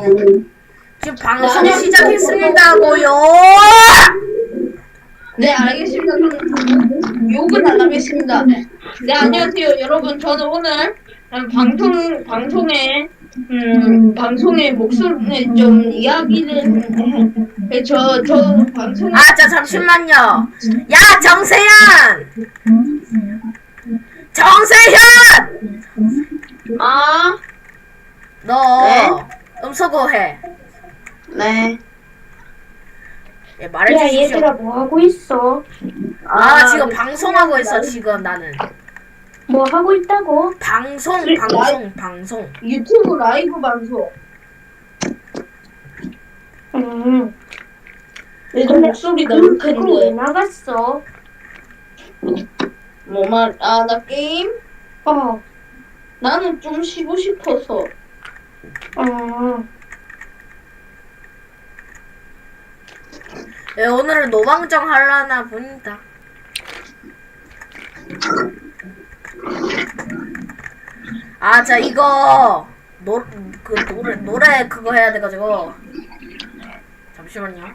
지금 방송 시작했습니다고요. 네, 알겠습니다. 그럼 욕은 안 하겠습니다. 네, 안녕하세요, 여러분. 저는 오늘 음, 방송 방송에 음, 방송의 목소리 좀 이야기를 해- 저, 저 방송 아, 자 잠시만요. 야, 정세현. 정세현. 아, 너 네? 음소거 해. 네. 예, 야 말해주십시오. 얘들아 뭐 하고 있어? 아, 지금 방송하고 있어 지금 나는. 뭐 하고 있다고? 방송, 네, 방송, 방송. 유튜브 라이브 방송. 음. 얘도 목소리 그, 너무 그거 왜 큰데. 나갔어? 뭐만, 아, 나 게임? 어. 나는 좀 쉬고 싶어서. 어. 예, 오늘은 노방정 하려나 봅니다. 아, 자 이거 노, 그 노래 노래 그거 해야 돼가지고 잠시만요.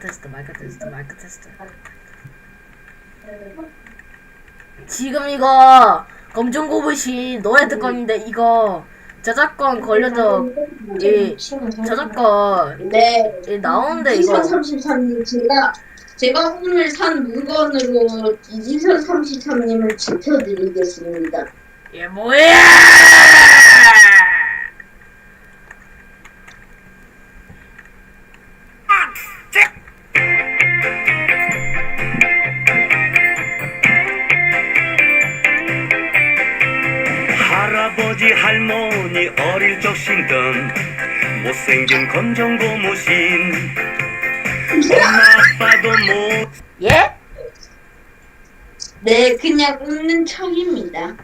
테스트, 마이크 테스트, 마이크 테스트. 지금 이거 검정 고무신 노래 듣고 있는데 이거 저작권 걸려도 이 저작권 네. 이 나오는데 이거 2033님 제가 제가 오늘 산 물건으로 이지선 33님을 지켜드리겠습니다. 얘 뭐야? 어릴 적 신던 못생긴 검정 고무신 엄마 아빠도 못 예? 네, 그냥 웃는 척입니다.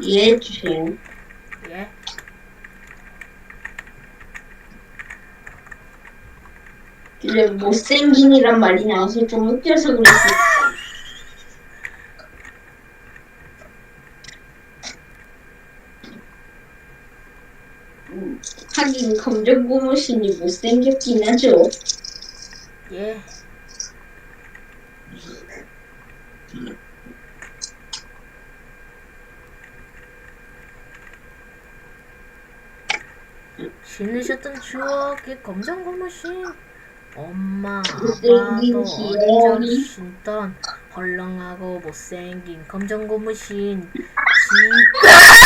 이해해 주세요. 예? 그래 못생긴이란 말이 나와서 좀 웃겨서 그랬어요. 음, 검정 고무신이 못생겼긴 하죠. 예. 신으셨던 추억의 검정 고무신 엄마 아빠도. 어리적 신던 헐렁하고 못생긴 검정 고무신 지... 아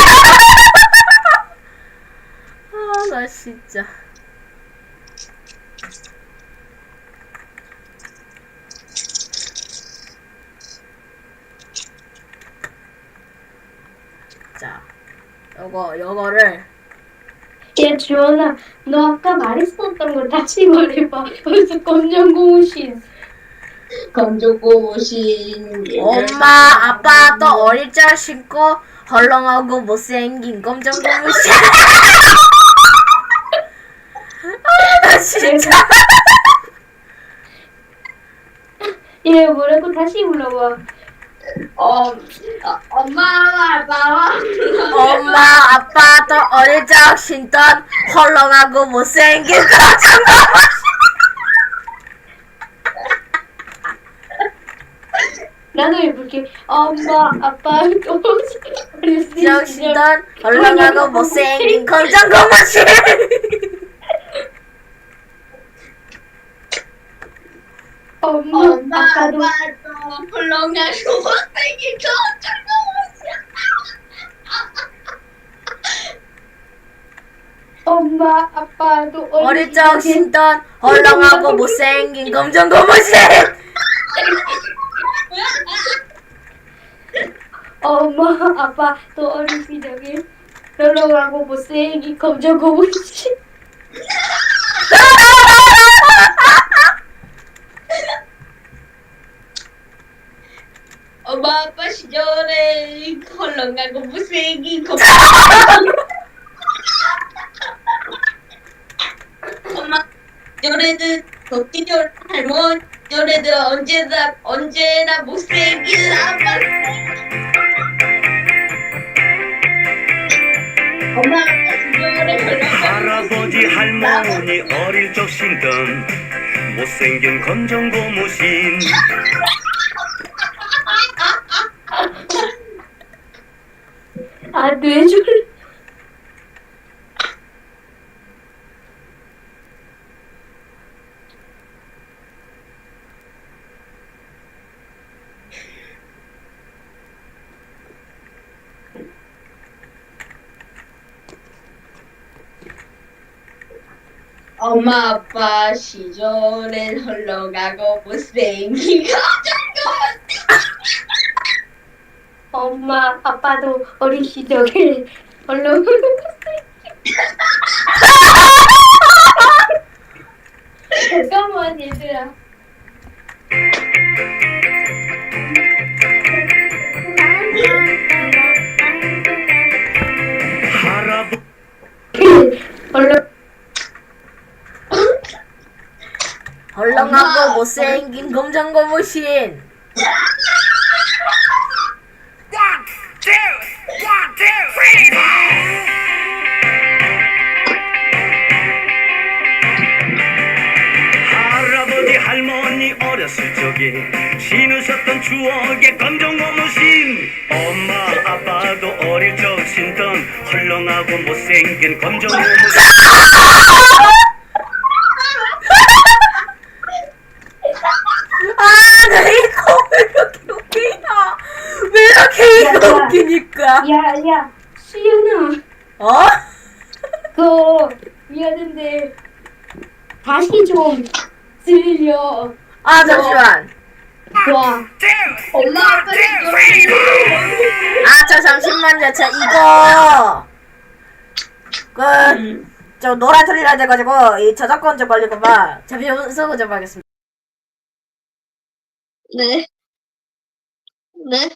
나 진짜 자 요거 요거를 야 주원아 너 아까 말했었던 거 다시 말해봐. 벌써 검정 고무신. 검정 고무신 엄마 아빠 또 어릴 적 신고 헐렁하고 못생긴 검정 고무신 아 진짜 얘 뭐라고 다시 불러봐. 어, 어, 엄마 아빠와 엄마 아빠 또 어릴 적 신던 헐렁하고 못생긴 고무신 나도 해볼게. 엄마, 아빠, 또 어릴 수 있는 정신던 헐렁하고 못생긴 고무신 엄마, 엄마 아빠도 아빠도 헐렁하고 못생긴 엄마, 아빠도 어릴 적 신던 헐렁하고 못생긴 검정 고무신. 엄마, 아빠 또 어린 시절에 널렁하고 못생긴 검정 고무신. 엄마 아빠 시절에 헐렁하고 거. 엄마 열애들 덕기절 할머니 열애들 언제나 언제나 못생긴 아빠. 엄마 시절에 헐렁하고 할아버지 할머니 어릴 적 신던 못생긴 검정 고무신 아, 뇌줄. 엄마 아빠 시절엔 헐렁하고 못생긴 엄마, 아빠도 어린 시절에 얼른 헐렁하고 못생긴 검정 고무신. 할아버지 할머니 어렸을 적에 신으셨던 추억의 검정 고무신. 엄마 아빠도 어릴 적 신던 헐렁하고 못생긴 검정 고무신 아, 나 이거 왜 이렇게 웃기냐? 왜 이렇게 이거 야, 야. 웃기니까? 야, 야, 수연아. 어? 그 미안한데 다시 좀 들려. 아, 잠시만. 와. 엄마 아빠 시절에 아, 저 잠시만요. 저 이거 그, 저 노란 틀이라 돼가지고 이 저작권 좀 걸릴까봐 잠시 연습을 좀 하겠습니다. 네. 네.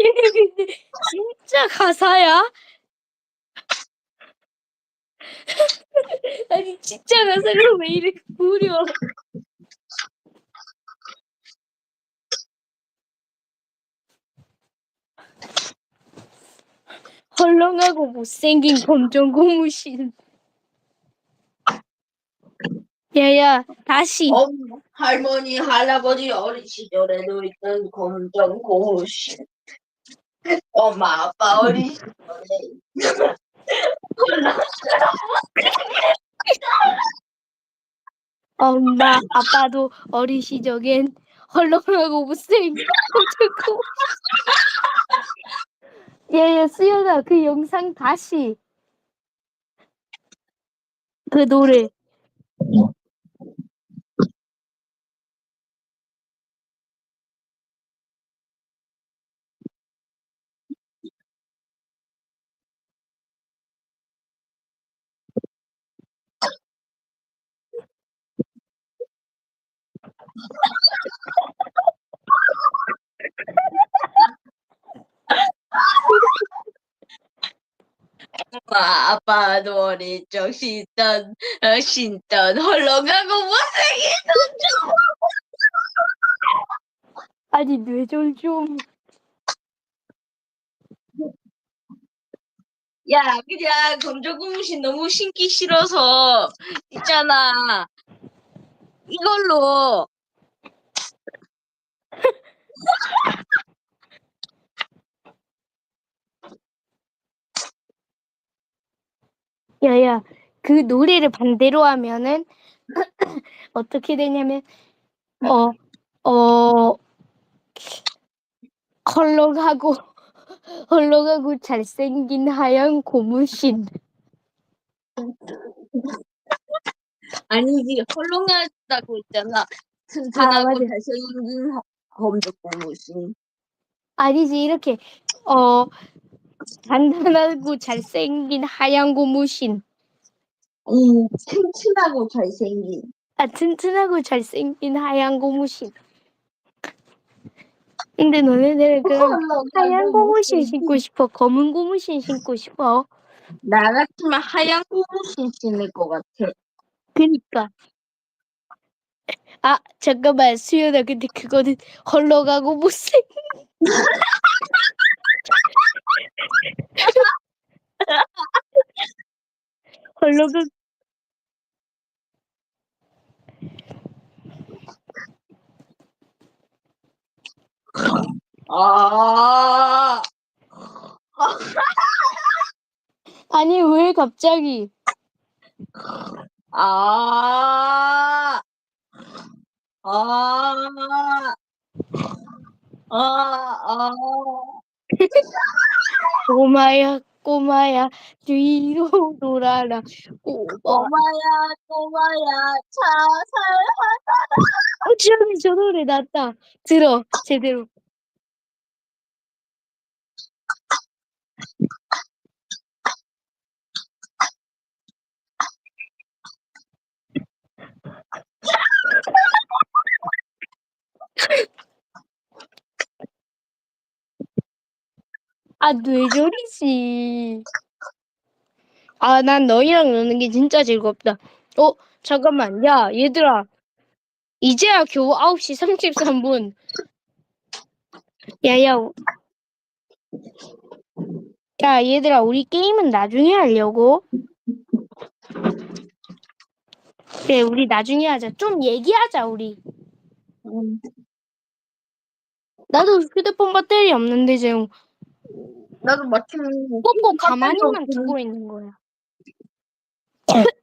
얘네 근데 진짜 가사야? 아니 진짜 가사가 왜 이렇게 구려? 헐렁하고 못생긴 검정 고무신. 야야 다시. 엄마, 할머니, 할아버지 어린 시절에도 있던 검정 고무신. 엄마, 아빠 어린 시절에 엄마 아빠도 어린 시절엔 헐렁하고 고무신. 야야 수연아 그 영상 다시. 그 노래. 아빠도 어릴 적 신던 어, 신던 헐렁하고 못생긴 아니 뇌절 좀. 야 그냥 검정고무신 너무 신기 싫어서 있잖아 이걸로 야야 그 노래를 반대로 하면은 어떻게 되냐면 어, 어, 헐렁하고, 헐렁하고 잘생긴 하얀 고무신. 아니지 헐렁하다고 있잖아 튼튼하고 맞아. 잘생긴 검정 고무신 아니지, 이렇게, 어, 단단하고 잘생긴 하얀 고무신. 음 튼튼하고 잘생긴 아, 튼튼하고 잘생긴 하얀 고무신. 근데 너네들은 그럼 하얀 고무신 신고 싶어? 검은 고무신 신고 싶어? 나 같으면 하얀 고무신 신을 것 같아 그니까. 아, 잠깐만, 수연아, 근데 그거는 헐렁하고 못생. 헐렁한 아. 아니 왜 갑자기? 아, 아, 아, 아, 꼬마야 꼬마야 뒤로 돌아라. 꼬마 꼬마야, 꼬마야, 자살. 어, 지연이 저 노래 났다. 들어 제대로 아 뇌절이지. 아 난 너희랑 노는 게 진짜 즐겁다. 어 잠깐만 야 얘들아 이제야 겨우 9시 33분. 야 야. 야 얘들아 우리 게임은 나중에 하려고. 그래 우리 나중에 하자. 좀 얘기하자 우리. 나도 휴대폰 배터리 없는데 지금 나도 마침 꽂고 가만히만. 두고 있는 거야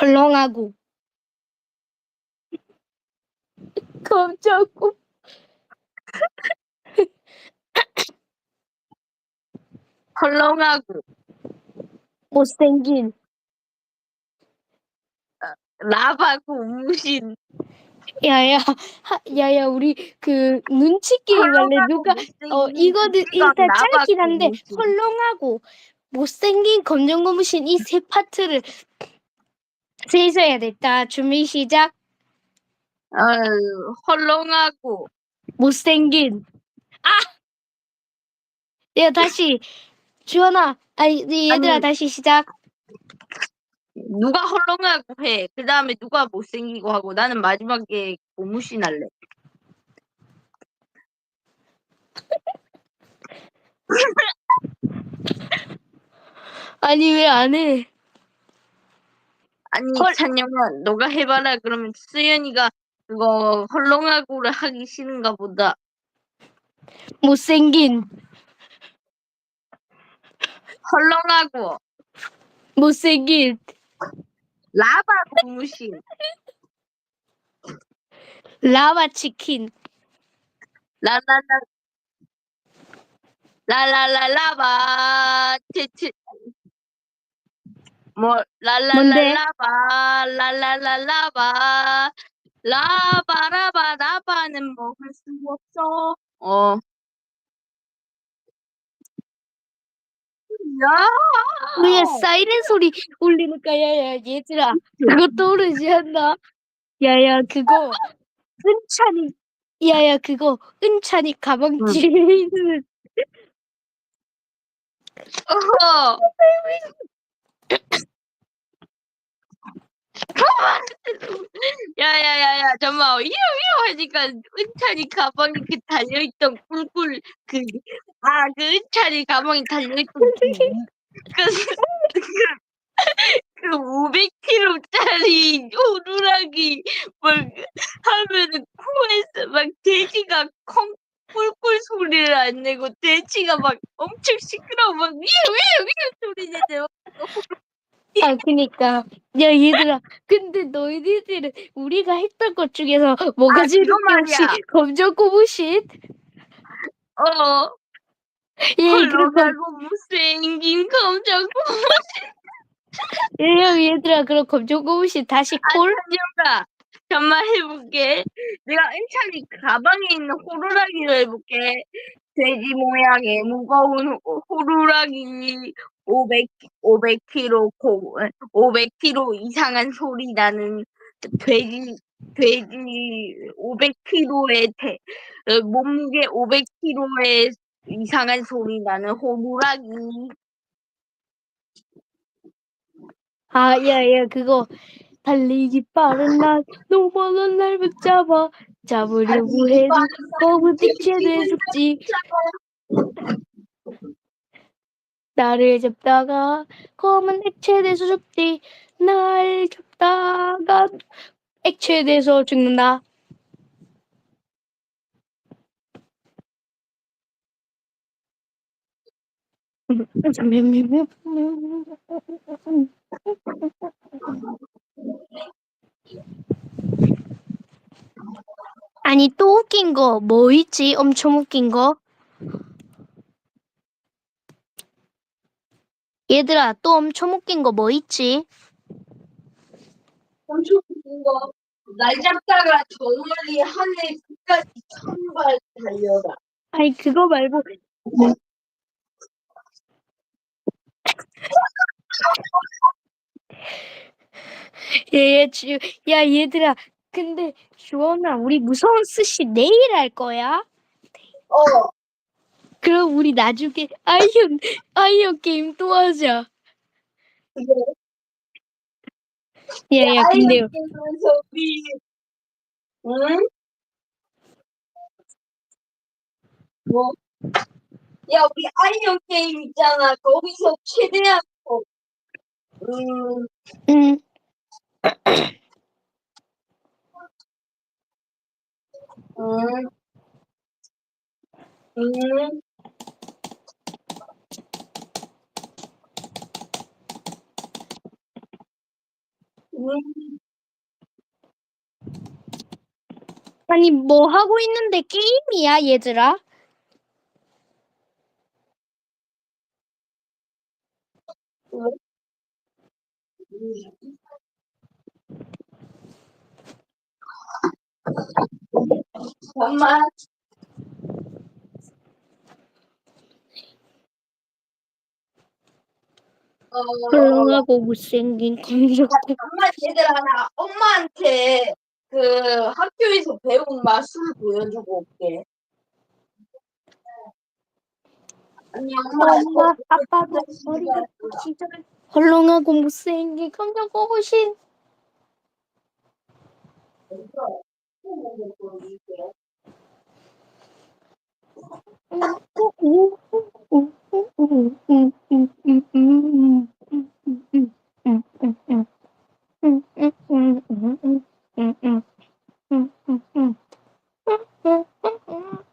헐렁하고 깜짝고 헐렁하고 못생긴 라바 고무신. 야야 하- 야야 우리 그 눈치 게임 할래? 누가 어 이거는 일단 짧긴 한데 헐렁하고 못생긴 검정 고무신 이 세 파트를 세서 해야 됐다. 준비 시작. 어, 헐렁하고 못생긴. 아! 내가 다시 주원아 아니 네, 얘들아. 다시 시작 누가 헐렁하고 해. 그 다음에 누가 못생기고 하고 나는 마지막에 고무신 할래. 아니 왜 안 해? 아니 헐. 찬영아 너가 해봐라 그러면 수연이가 그거 헐렁하고를 하기 싫은가 보다 못생긴 헐렁하고 못생긴 라바 고무신 라바 치킨. 라라라 라라라라바. 치치. 뭐? 라라라라바. 라라라라바. 라바라바. 라바는 뭐할수 없어. 어 야! 왜 사이렌 소리 울리니까 야야 얘들아 그거 떠오르지 않나? 야야 그거 은찬이 야야 그거 은찬이 가방 응. 뒤에 있는 어. 야야야야 잠깐만 위로 위로 하니까 은찬이 가방에 그 달려있던 꿀꿀 그 아 그 은찬이 가방에 달려있던 그, 그, 그 500kg짜리 호루라기 막 하면은 코에서 막 돼지가 콩 꿀꿀 소리를 안 내고 돼지가 막 엄청 시끄러워. 막 위에 위에 위에 소리 내대 아 그니까. 야 얘들아. 근데 너희들은 우리가 했던 것 중에서 뭐가 아, 제일 그거 혹시 말이야. 검정 고무신 어. 예 그럼 헐렁하고 못생긴 검정 예 얘들아 그럼 검정 고무신 다시 콜가 잠만 해볼게. 내가 은찬이 가방에 있는 호루라기를 해볼게. 돼지 모양의 무거운 호- 호루라기 500 500kg 고 500kg 이상한 소리 나는 돼지 돼지 500kg의 대, 어, 몸무게 500kg의 이상한 소리 나는 호루라기. 아, 야, 야, 그거 달리기 빠른 날 너무는 날 붙잡아. 잡으려고 해도 검은 띠채를 죽지. 나를 잡다가 검은 액체돼서 죽지. 날 잡다가 액체돼서 죽는다 아니 또 웃긴 거 뭐 있지? 엄청 웃긴 거? 얘들아 또 엄청 웃긴 거 뭐 있지? 엄청 웃긴 거. 날 잡다가 저 멀리 하늘 끝까지 천발 달려가. 아니 그거 말고 얘, 주, 야 얘들아 근데 주원아 우리 무서운 스시 내일 할 거야? 어. 그럼 우리 나중에 아이언 아이언 게임 또 하자 야야 근데 아이언 게임에서 우리 응? 뭐? 야 우리 아이언 게임 있잖아. 거기서 최대한 어, 음, 응 음, 음, 음. 아니 뭐 하고 있는데 게임이야 얘들아? 정말 어, 헐렁하고 못생긴 검정고. 정말 얘들아 나. 엄마한테 그 학교에서 배운 마술 보여주고 올게. 엄마 아빠도 머리가 진짜 헐렁하고 못생긴 건강 꼬부신.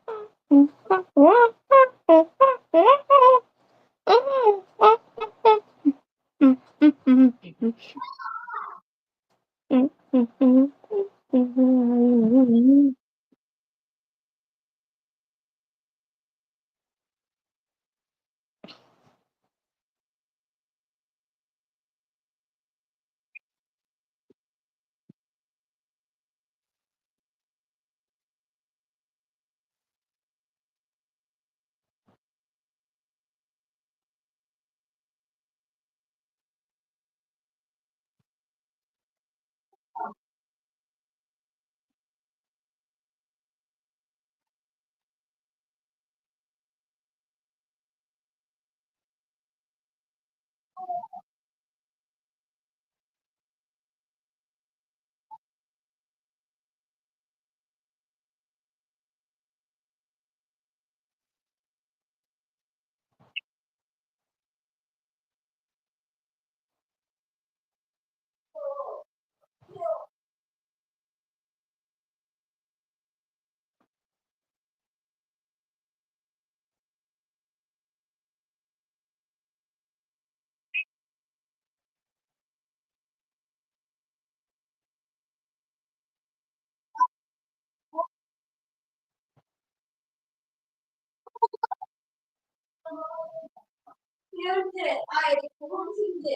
சேர்ந்து ஆயிரத்தி மூன்று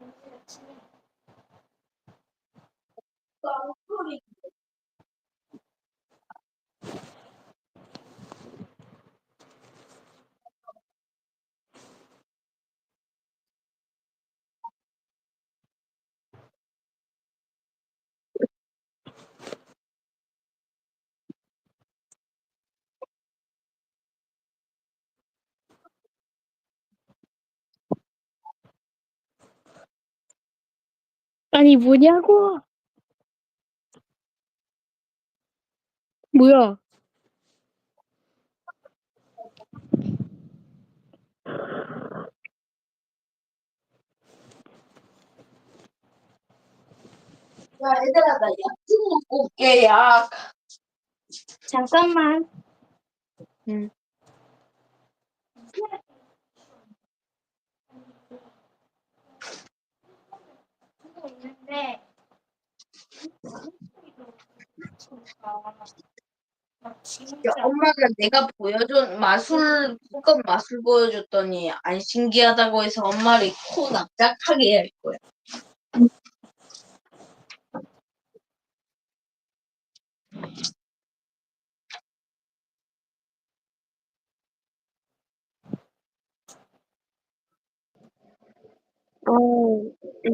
Thank you. 아니 뭐냐고? 뭐야? 야 얘들아 나 약좀 먹고 올게 약. 잠깐만. 있 는데 야, 엄마가 내가 보여준 마술 뚜껑 마술 보여줬더니 안 신기하다고 해서 엄마를 코 납작하게 할 거야. 어,